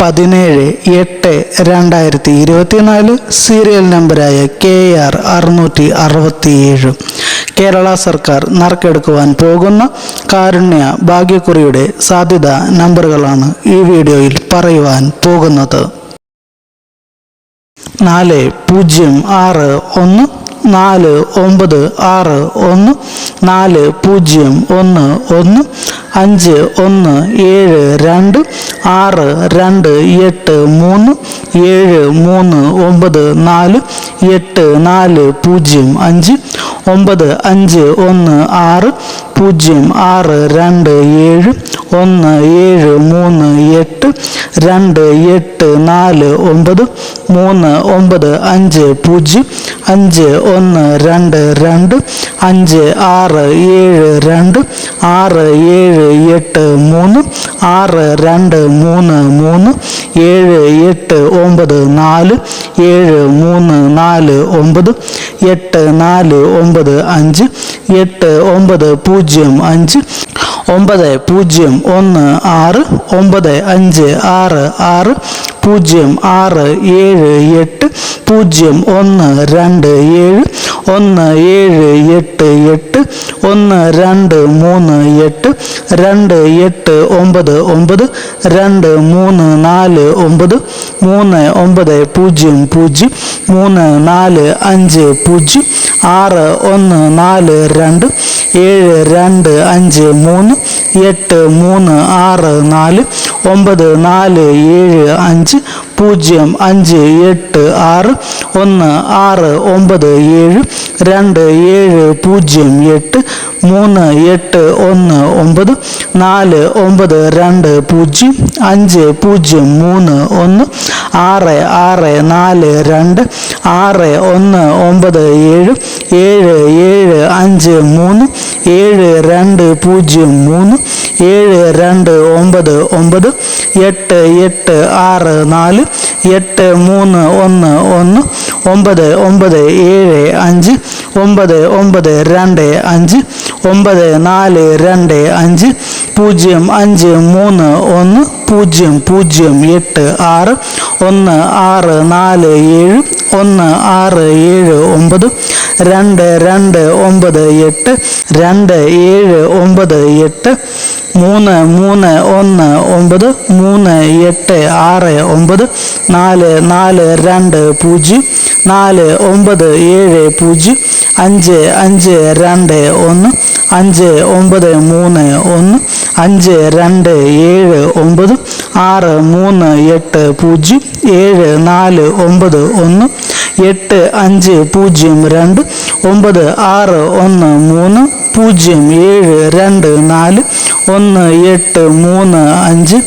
പതിനേഴ് എട്ട് രണ്ടായിരത്തി ഇരുപത്തിനാല് സീരിയൽ നമ്പറായ കെ ആർ അറുന്നൂറ്റി അറുപത്തിയേഴ്. കേരള സർക്കാർ നറുക്കെടുക്കുവാൻ പോകുന്ന കാരുണ്യ ഭാഗ്യക്കുറിയുടെ സാധ്യത നമ്പറുകളാണ് ഈ വീഡിയോയിൽ പറയുവാൻ പോകുന്നത്. നാല് പൂജ്യം ആറ് ഒന്ന് നാല് ഒമ്പത് ആറ് ഒന്ന് നാല് പൂജ്യം ഒന്ന് ഒന്ന് അഞ്ച് ഒന്ന് ഏഴ് രണ്ട് ആറ് രണ്ട് എട്ട് മൂന്ന് ഏഴ് മൂന്ന് ഒമ്പത് നാല് എട്ട് നാല് പൂജ്യം അഞ്ച് ഒമ്പത് അഞ്ച് ഒന്ന് ആറ് പൂജ്യം ആറ് രണ്ട് ഏഴ് ഒന്ന് ഏഴ് മൂന്ന് എട്ട് രണ്ട് എട്ട് നാല് ഒമ്പത് മൂന്ന് ഒമ്പത് അഞ്ച് പൂജ്യം അഞ്ച് ഒന്ന് രണ്ട് രണ്ട് അഞ്ച് ആറ് ഏഴ് രണ്ട് ആറ് ഏഴ് എട്ട് മൂന്ന് ആറ് രണ്ട് മൂന്ന് മൂന്ന് ഏഴ് എട്ട് ഒമ്പത് നാല് ഏഴ് മൂന്ന് നാല് ഒമ്പത് എട്ട് നാല് ഒമ്പത് അഞ്ച് എട്ട് ഒമ്പത് പൂജ്യം അഞ്ച് ഒമ്പത് പൂജ്യം ഒന്ന് ആറ് ഒമ്പത് അഞ്ച് ആറ് ആറ് പൂജ്യം ആറ് ഏഴ് എട്ട് പൂജ്യം ഒന്ന് രണ്ട് ഏഴ് ഒന്ന് ഏഴ് എട്ട് എട്ട് ഒന്ന് രണ്ട് മൂന്ന് എട്ട് രണ്ട് എട്ട് ഒമ്പത് ഒമ്പത് രണ്ട് മൂന്ന് നാല് ഒമ്പത് മൂന്ന് ഒമ്പത് പൂജ്യം പൂജ്യം മൂന്ന് നാല് അഞ്ച് പൂജ്യം ആറ് ഒന്ന് നാല് രണ്ട് ഏഴ് രണ്ട് അഞ്ച് മൂന്ന് എട്ട് മൂന്ന് ആറ് നാല് ഒമ്പത് നാല് ഏഴ് അഞ്ച് പൂജ്യം അഞ്ച് എട്ട് ആറ് ഒന്ന് ആറ് ഒമ്പത് ഏഴ് രണ്ട് ഏഴ് പൂജ്യം എട്ട് മൂന്ന് എട്ട് ഒന്ന് ഒമ്പത് നാല് ഒമ്പത് രണ്ട് പൂജ്യം അഞ്ച് പൂജ്യം മൂന്ന് ഒന്ന് ആറ് ആറ് നാല് രണ്ട് ആറ് ഒന്ന് ഒമ്പത് ഏഴ് ഏഴ് ഏഴ് അഞ്ച് മൂന്ന് ഏഴ് രണ്ട് പൂജ്യം മൂന്ന് ഏഴ് രണ്ട് ഒമ്പത് ഒമ്പത് എട്ട് എട്ട് ആറ് നാല് എട്ട് മൂന്ന് ഒന്ന് ഒന്ന് ഒമ്പത് ഒമ്പത് ഏഴ് അഞ്ച് ഒമ്പത് ഒമ്പത് രണ്ട് അഞ്ച് ഒമ്പത് നാല് രണ്ട് അഞ്ച് പൂജ്യം അഞ്ച് മൂന്ന് ഒന്ന് പൂജ്യം പൂജ്യം എട്ട് ആറ് ഒന്ന് ആറ് നാല് ഏഴ് ഒന്ന് ആറ് ഏഴ് ഒമ്പത് രണ്ട് രണ്ട് ഒമ്പത് എട്ട് രണ്ട് ഏഴ് ഒമ്പത് എട്ട് മൂന്ന് മൂന്ന് ഒന്ന് ഒമ്പത് മൂന്ന് എട്ട് ആറ് ഒമ്പത് നാല് നാല് രണ്ട് പൂജ്യം നാല് ഒമ്പത് ഏഴ് പൂജ്യം അഞ്ച് അഞ്ച് രണ്ട് ഒന്ന് അഞ്ച് ഒമ്പത് മൂന്ന് ഒന്ന് അഞ്ച് രണ്ട് ഏഴ് ഒമ്പത് ആറ് മൂന്ന് എട്ട് പൂജ്യം ഏഴ് നാല് ഒമ്പത് ഒന്ന് എട്ട് അഞ്ച് പൂജ്യം രണ്ട് ഒമ്പത് ആറ് ഒന്ന് മൂന്ന് പൂജ്യം ഏഴ് രണ്ട് നാല് ഒന്ന് എട്ട് മൂന്ന് അഞ്ച്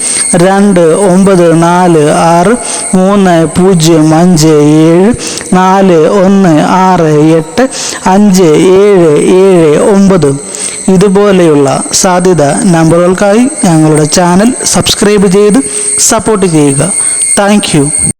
രണ്ട് ഒമ്പത് നാല് ആറ് മൂന്ന് പൂജ്യം അഞ്ച് ഏഴ് നാല് ഒന്ന് ആറ് എട്ട് അഞ്ച് ഏഴ് ഏഴ് ഒമ്പത്. ഇതുപോലെയുള്ള സാധ്യത നമ്പറുകൾക്കായി ഞങ്ങളുടെ ചാനൽ സബ്സ്ക്രൈബ് ചെയ്ത് സപ്പോർട്ട് ചെയ്യുക. താങ്ക്